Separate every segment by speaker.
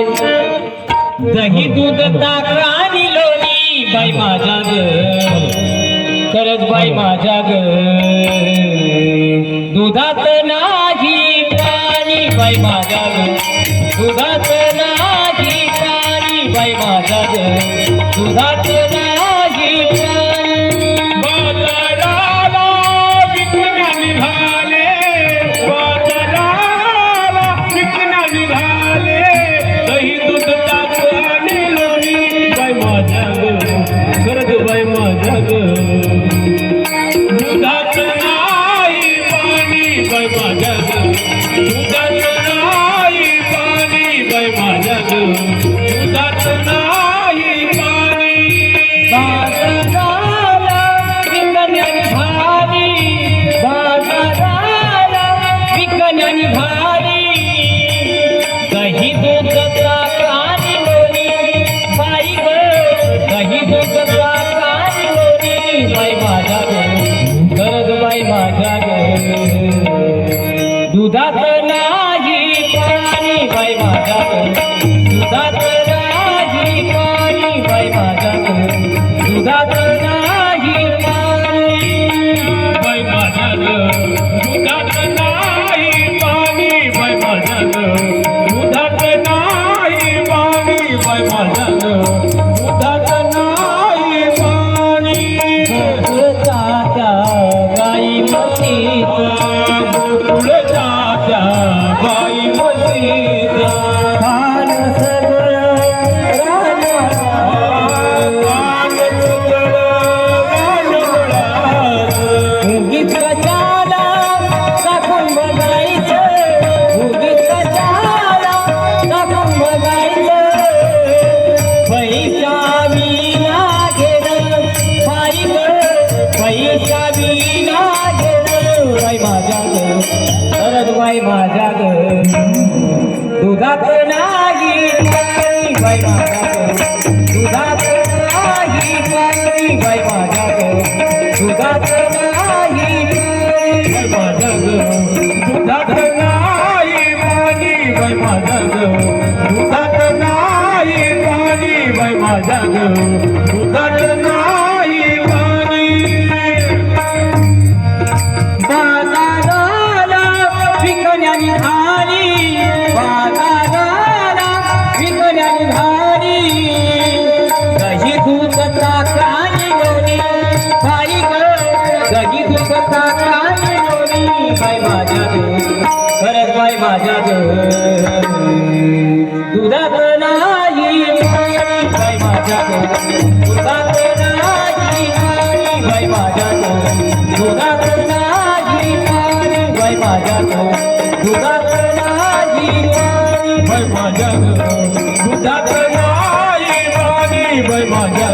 Speaker 1: लोणी बाई. दही दूध ताक आणि लोणी बाई माझ्या ग. खरंच बाई माझ्या ग. दुधात नाही पाणी बाई माझ्या ग. दुधात नाही पाणी बाई माझ्या ग. दुधात नाही
Speaker 2: दुधात नाही पाणी
Speaker 1: बाई माझ्या दुधात नाही पाणी बाई माझ्या दुधात बाई माझ्या ग दुधात नाही
Speaker 2: बाई
Speaker 1: माझ्या ग दुधात नाही बाई माझ्या ग दुधात नाही
Speaker 2: बाय माझ्या ग दुधात नाही माझ्या ग दुधात नाही माझ्या ग
Speaker 1: सगळी दूध काय आणि बाई माझ्या ग खरंच बाई माझ्या ग दुधात नाही बाई माझ्या ग दुधात नाही पाणी माझ्या दुधात नाही माझ्या दुधात नाही
Speaker 2: बाय माझ्या दुधात नाही बाय माझ्या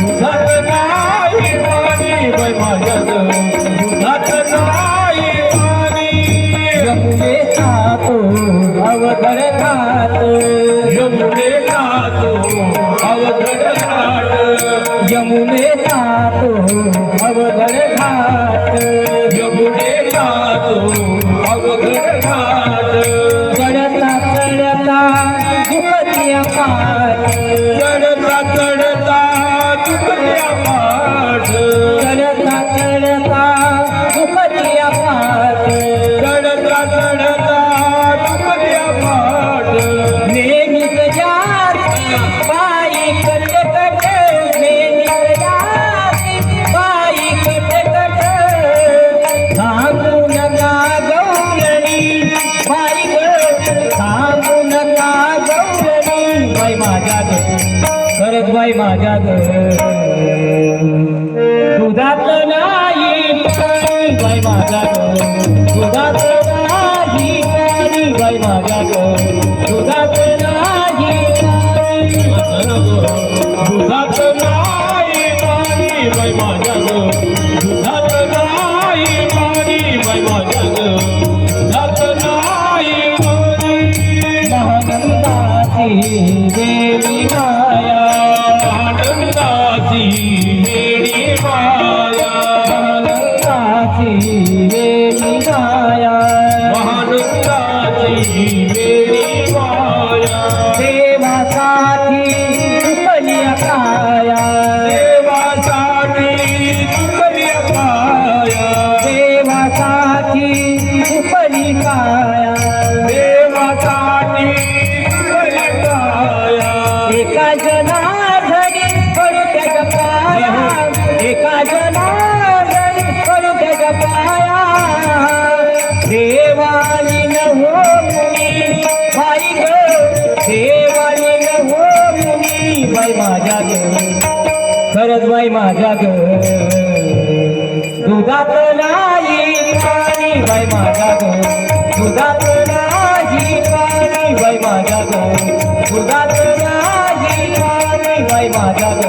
Speaker 2: दुधात
Speaker 1: यमुने
Speaker 2: यमुने जातो अवघड घाट.
Speaker 1: माझ्या दुधात नाही बाई माझ्या दुधात नाही बाई माझ्या दुधात नाही
Speaker 2: दुधात नाही
Speaker 1: बाई माझ्या खरंच बाई दुधात नाही पाणी बाई माझ्या ग दुधात नाही पाणी बाई माझ्या ग दुधात नाही पाणी बाई माझ्या ग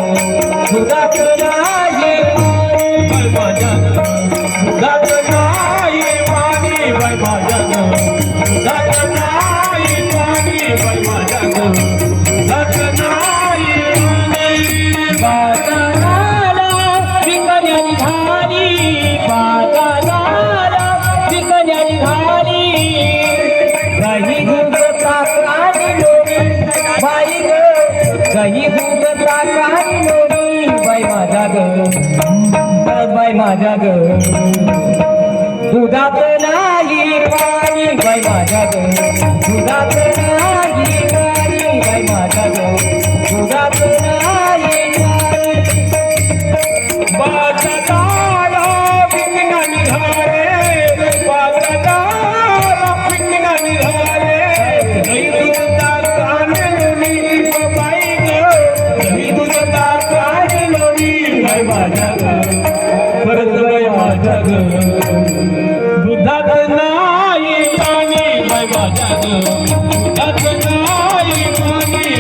Speaker 1: दुधात नाही
Speaker 2: बाय माझ्या दुधात नाही पाणी बाय माझ्या दुधात नाही पाणी बाय माझ्या
Speaker 1: बाई दूध ताकानी लोणी बाई माझ्या ग. बाई माझ्या ग. दुधात नाही बाई माझ्या ग. दुधात नाही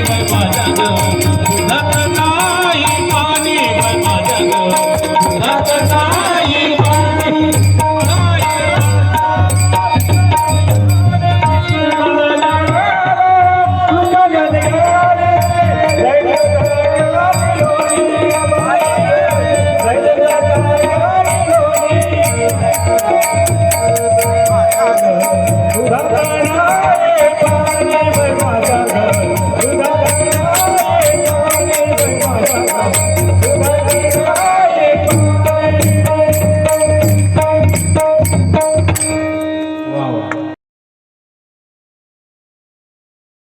Speaker 2: भजन